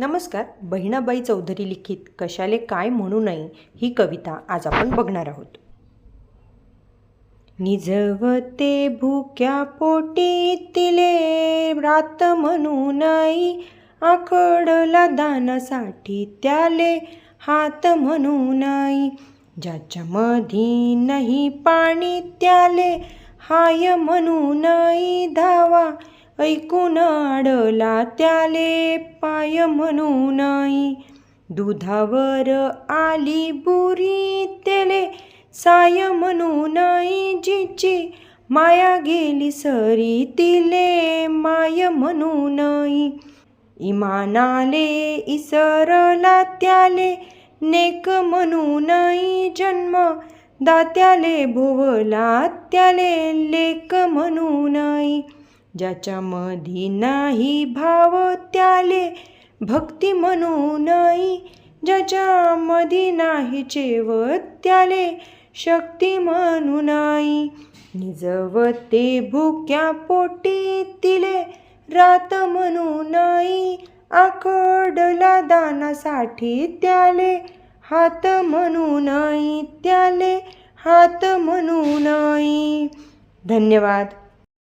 नमस्कार बहिणाबाई चौधरी लिखित कशाले काय म्हणू नये ही कविता आज आपण बघणार आहोत. निजवते भुक्या पोटी तिले रात म्हणू नाही आकडला दानासाठी त्याले हात म्हणू नाही ज्याच्या मधी नाही पाणी त्याले हाय म्हणू नाही धावा ऐकून आडला त्याले पाय म्हणू दुधावर आली बुरी तेले साय म्हणू जिची माया गेली सरी तिले माय म्हणू इमानाले इसरला त्याले नेक म्हणू जन्म दात्याले भोवला त्याले लेक म्हणू ज्याच्यामधी नाही भाव त्याले भक्ती म्हणू नाही ज्याच्यामधी नाही चेवत त्याले शक्ती म्हणू नाही निजवते भुक्या पोटी तिले रात म्हणू नाही आकडला दानासाठी त्याले हात म्हणू नाही त्याले हात म्हणू नाही धन्यवाद.